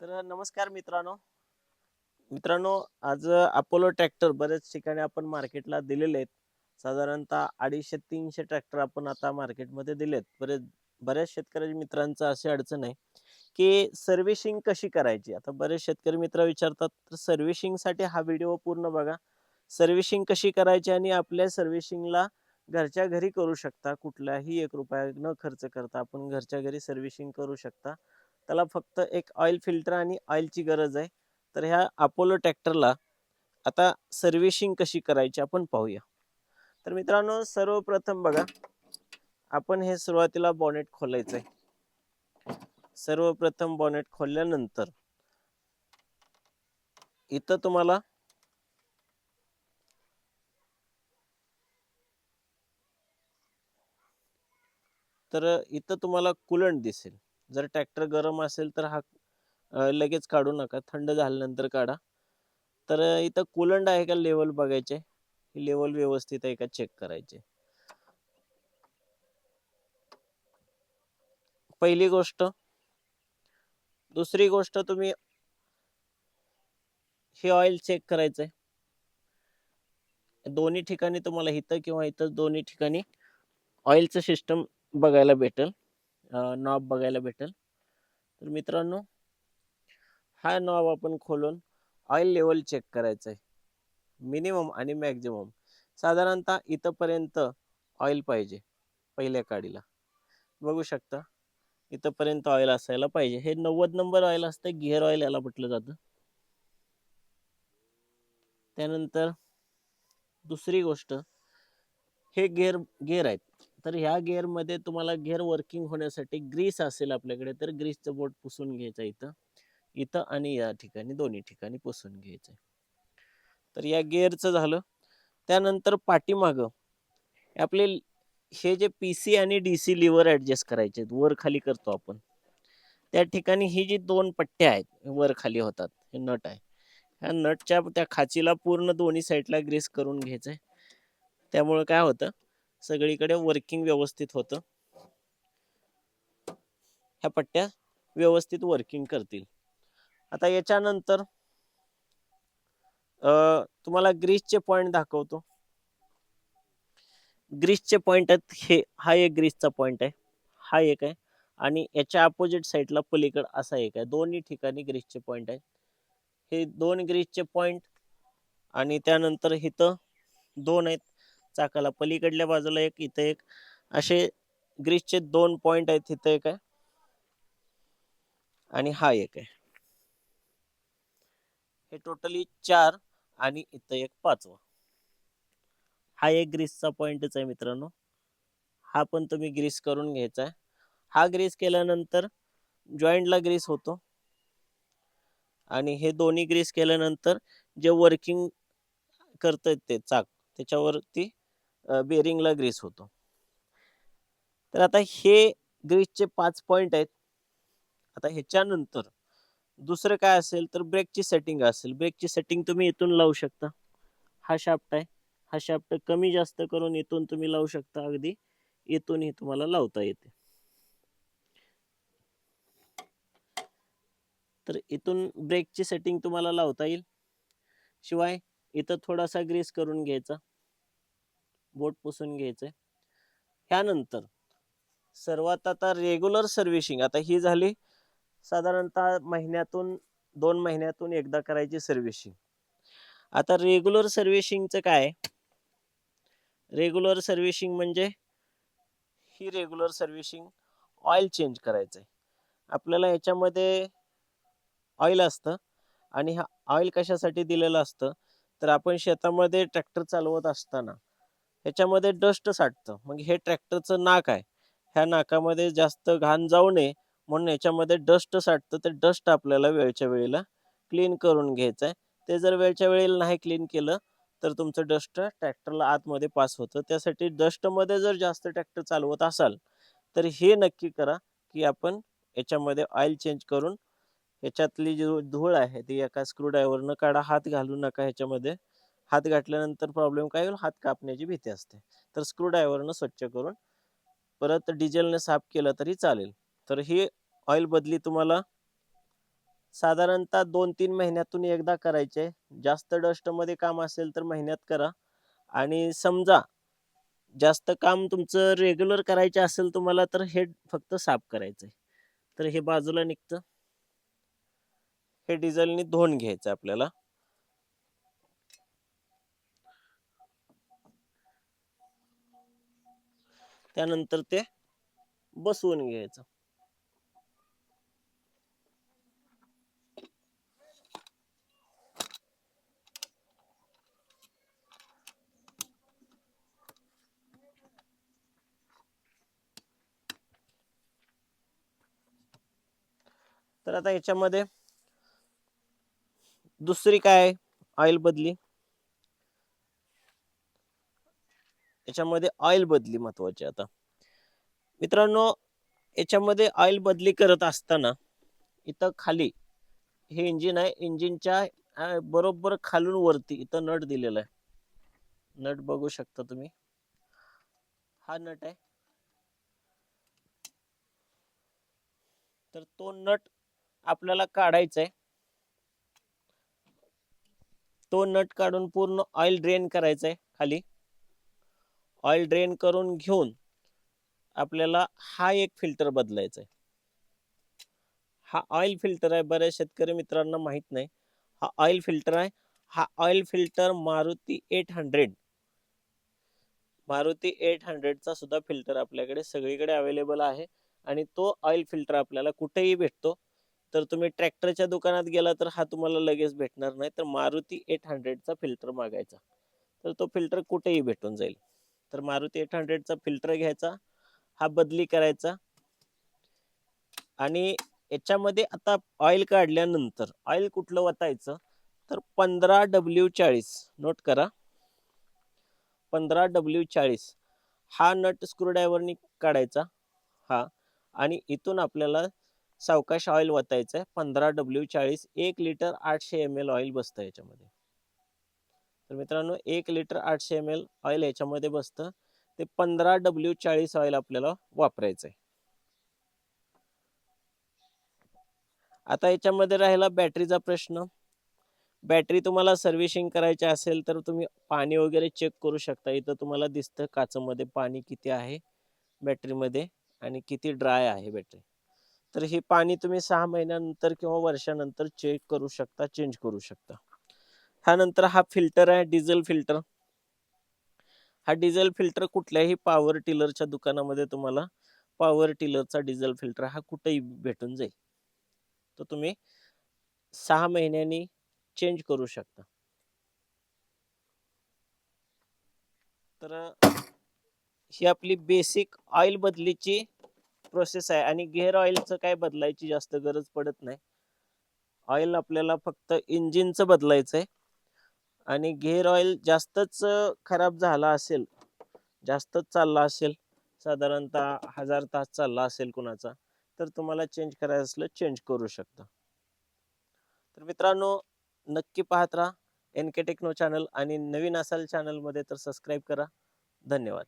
तर नमस्कार मित्रांनो. मित्रांनो आज अपोलो ट्रॅक्टर बऱ्याच ठिकाणी आपण मार्केटला दिलेले आहेत. साधारणतः अडीचशे तीनशे ट्रॅक्टर आपण आता मार्केटमध्ये दिलेत बरेच बऱ्याच शेतकऱ्याच्या मित्रांचं अशी अडचण आहे की सर्व्हिसिंग कशी करायची? आता बरेच शेतकरी मित्र विचारतात तर सर्व्हिसिंगसाठी हा व्हिडिओ पूर्ण बघा. सर्व्हिसिंग कशी करायची आणि आपल्या सर्व्हिसिंगला घरच्या घरी करू शकता? कुठलाही एक रुपया न खर्च करता आपण घरच्या घरी सर्व्हिसिंग करू शकता. त्याला फक्त एक ऑइल फिल्टर आणि ऑइलची गरज आहे. तर ह्या अपोलो ट्रॅक्टरला आता सर्व्हिशिंग कशी करायची आपण पाहूया. तर मित्रांनो सर्वप्रथम बघा आपण हे सुरुवातीला बॉनेट खोलायचं आहे सर्वप्रथम बॉनेट खोलल्यानंतर इथं तुम्हाला तर इथं तुम्हाला कुलंट दिसेल. जर ट्रॅक्टर गरम असेल तर हा लगेच काढू नका थंड झाल्यानंतर काढा. तर इथं कुलंड आहे का लेवल बघायचे? लेवल व्यवस्थित आहे का? चेक करायचे. पहिली गोष्ट दुसरी गोष्ट तुम्ही हे ऑइल चेक करायचंय. दोन्ही ठिकाणी तुम्हाला इथं किंवा इथं दोन्ही ठिकाणी ऑइलचं सिस्टम बघायला भेटेल. नॉब बघायला भेटेल. तर मित्रांनो हा नॉब आपण खोलून ऑइल लेवल चेक करायचं आहे मिनिमम आणि मॅक्झिमम साधारणतः इथंपर्यंत ऑइल पाहिजे पहिल्या काडीला. बघू शकता इथंपर्यंत ऑइल असायला पाहिजे. हे नव्वद नंबर ऑइल असतं गिअर ऑइल याला म्हटलं जातं. त्यानंतर दुसरी गोष्ट हे गेअर गेअर आहेत. तर ह्या गेअरमध्ये तुम्हाला गेअर वर्किंग होण्यासाठी ग्रीस असेल आपल्याकडे तर ग्रीसचं बोट पुसून घ्यायचं इथं. इथं आणि या ठिकाणी दोन्ही ठिकाणी पुसून घ्यायचं तर या गेअरचं झालं. त्यानंतर पाठीमागं आपले हे जे पी सी आणि डी सी लिव्हर ॲडजस्ट करायचे आहेत, वर खाली करतो आपण. त्या ठिकाणी ही जी दोन पट्ट्या आहेत वर खाली होतात हे नट आहे. ह्या नटच्या त्या खाचीला पूर्ण दोन्ही साईडला ग्रीस करून घ्यायचं आहे त्यामुळे काय होतं? सगळीकडे वर्किंग व्यवस्थित होतं. ह्या पट्ट्या व्यवस्थित वर्किंग करतील. आता याच्यानंतर तुम्हाला ग्रीसचे पॉइंट दाखवतो. ग्रीसचे पॉइंट आहेत हे हा एक ग्रीसचा पॉइंट आहे. हा एक आहे. आणि याच्या अपोजिट साईडला पलीकड असा एक आहे. दोन्ही ठिकाणी ग्रीसचे पॉइंट आहेत. हे दोन ग्रीसचे पॉइंट आणि त्यानंतर इथं दोन आहेत. चाकाला. पलीकडल्या बाजूला एक इथं एक. असे ग्रीसचे दोन पॉइंट आहेत इथं एक आहे. आणि हा एक आहे. हे टोटली चार आणि इथं एक पाचवा. हा एक ग्रीसचा पॉइंटच आहे मित्रांनो. हा पण तुम्ही ग्रीस करून घ्यायचा आहे. हा ग्रीस केल्यानंतर जॉईंटला ग्रीस होतो. आणि हे दोन्ही ग्रीस केल्यानंतर जे वर्किंग करतात ते चाक त्याच्यावरती बेरिंगला ग्रीस होतो. तर आता हे ग्रीसचे पाच पॉईंट आहेत. आता ह्याच्यानंतर दुसरं काय असेल तर ब्रेकची सेटिंग असेल. ब्रेकची सेटिंग तुम्ही इथून लावू शकता. हा शाफ्ट आहे. हा शाफ्ट कमी जास्त करून इथून तुम्ही लावू शकता. अगदी इथूनही तुम्हाला लावता येते. तर इथून ब्रेकची सेटिंग तुम्हाला लावता येईल. शिवाय इथं थोडासा ग्रीस करून घ्यायचा. बोट पुसून घ्यायचंय ह्यानंतर सर्वात आता रेग्युलर सर्व्हिसिंग आता ही झाली साधारणतः महिन्यातून दोन महिन्यातून एकदा करायची सर्व्हिसिंग आता रेग्युलर सर्व्हिसिंगचं काय? रेग्युलर सर्व्हिसिंग म्हणजे ही रेग्युलर सर्व्हिसिंग ऑइल चेंज करायचं आहे आपल्याला याच्यामध्ये ऑइल असतं आणि हा ऑइल कशासाठी दिलेलं असतं? तर आपण शेतामध्ये ट्रॅक्टर चालवत असताना ह्याच्यामध्ये डस्ट साठतं. मग हे ट्रॅक्टरचं नाक आहे. ह्या नाकामध्ये जास्त घाण जाऊ नये. म्हणून याच्यामध्ये डस्ट साठतं. ते डस्ट आपल्याला वेळच्या वेळेला क्लीन करून घ्यायचं आहे. ते जर वेळच्या वेळेला नाही क्लीन केलं तर तुमचं डस्ट ट्रॅक्टरला आतमध्ये पास होतं. त्यासाठी डस्टमध्ये जर जास्त ट्रॅक्टर चालवत असाल तर हे नक्की करा की आपण याच्यामध्ये ऑइल चेंज करून याच्यातली जी धूळ आहे ती एका स्क्रूड्रायव्हरनं काढा. हात घालू नका ह्याच्यामध्ये. हात घातल्यानंतर प्रॉब्लेम काय होईल? हात कापण्याची भीती असते. तर स्क्रूड्रायव्हरनं स्वच्छ करून परत डिझेलने साफ केलं तरी चालेल. तर ही ऑइल बदली तुम्हाला साधारणतः दोन तीन महिन्यातून एकदा करायचे. जास्त डस्टमध्ये काम असेल तर महिन्यात करा. आणि समजा जास्त काम तुमचं रेग्युलर करायचे असेल तुम्हाला तर हे फक्त साफ करायचं आहे तर हे बाजूला निघतं. हे डिझेलनी धुवून घ्यायचं आपल्याला. त्यानंतर ते बसवून घ्यायचं. तर आता याच्यामध्ये दुसरी काय ऑइल बदली. याच्यामध्ये ऑइल बदली महत्वाची आता. मित्रांनो याच्यामध्ये ऑइल बदली करत असताना इथं खाली हे इंजिन आहे. इंजिनच्या बरोबर खालून वरती इथं नट दिलेला आहे. नट बघू शकता तुम्ही. हा नट आहे. तर तो नट आपल्याला काढायचा आहे. तो नट काढून पूर्ण ऑइल ड्रेन करायचा आहे खाली. ऑइल ड्रेन करून घेऊन आपल्याला हा एक फिल्टर बदलायचा आहे हा ऑइल फिल्टर आहे. बऱ्याच शेतकरी मित्रांना माहीत नाही. हा ऑइल फिल्टर आहे. हा oil filter Maruti eight hundred Maruti eight हंड्रेडचा सुद्धा फिल्टर आपल्याकडे सगळीकडे अवेलेबल आहे आणि तो ऑइल फिल्टर आपल्याला कुठेही भेटतो. तर तुम्ही ट्रॅक्टरच्या दुकानात गेला तर हा तुम्हाला लगेच भेटणार नाही. तर मारुती एट हंड्रेडचा फिल्टर मागायचा. तर तो फिल्टर कुठेही भेटून जाईल. तर मारुती एट हंड्रेडचा फिल्टर घ्यायचा हा बदली करायचा. आणि याच्यामध्ये आता ऑइल काढल्यानंतर ऑइल कुठलं वतायचं? तर पंधरा डब्ल्यू चाळीस नोट करा. पंधरा डब्ल्यू चाळीस हा नट स्क्रूड्रायव्हरनी काढायचा हा. आणि इथून आपल्याला सावकाश ऑइल वतायचं आहे पंधरा डब्ल्यू चाळीस एक लिटर आठशे एम एल ऑइल बसतं याच्यामध्ये. तर मित्रांनो एक लिटर आठशे एम एल ऑइल याच्यामध्ये बसतं. ते पंधरा डब्ल्यू चाळीस ऑइल आपल्याला वापरायचं आहे. आता याच्यामध्ये राहिला बॅटरीचा प्रश्न. बॅटरी तुम्हाला सर्व्हिसिंग करायची असेल तर तुम्ही पाणी वगैरे चेक करू शकता. इथं तुम्हाला दिसतं काचमध्ये पाणी किती आहे बॅटरीमध्ये आणि किती ड्राय आहे बॅटरी तर हे पाणी तुम्ही सहा महिन्यानंतर किंवा वर्षानंतर चेक करू शकता चेंज करू शकता. त्यानंतर हा फिल्टर आहे डिझेल फिल्टर. हा डिझेल फिल्टर कुठल्याही पॉवर टिलरच्या दुकानामध्ये तुम्हाला पॉवर टिलरचा डिझेल फिल्टर हा कुठेही भेटून जाईल. तो तुम्ही सहा महिन्यांनी चेंज करू शकता. तर ही आपली बेसिक ऑइल बदलीची प्रोसेस आहे आणि गिअर ऑइलचं काय बदलायची जास्त गरज पडत नाही. ऑइल आपल्याला फक्त इंजिनचं बदलायचं आहे आणि गेअर ऑइल जास्तच खराब झाला असेल जास्तच चालला असेल साधारणतः हजार तास चालला असेल कुणाचा तर तुम्हाला चेंज करायचं असलं चेंज करू शकता. तर मित्रांनो नक्की पाहत राहा एन के टेक्नो चॅनल आणि नवीन असाल चॅनलमध्ये तर सबस्क्राईब करा. धन्यवाद.